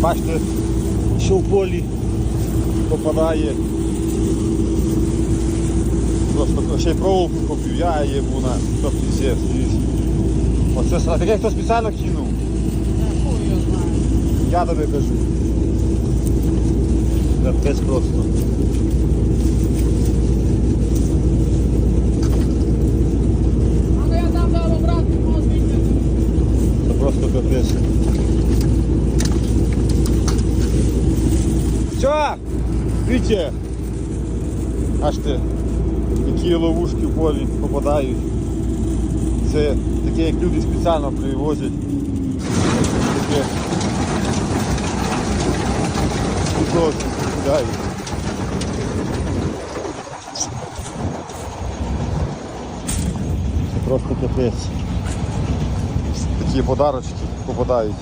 Бачите, що в полі попадає. Просто ще й проволоку купив, я йому на що піздець. Оце а таке хто спеціально кинув. Я тобі кажу. Капець просто. Я там дав обратно, мав. Це просто капець. Все! Вітя! Аж ти, які ловушки в полі попадають. Це таке, як люди спеціально привозять. Таке. Кусочки кидають. Це просто капець. Такі подарочки попадають.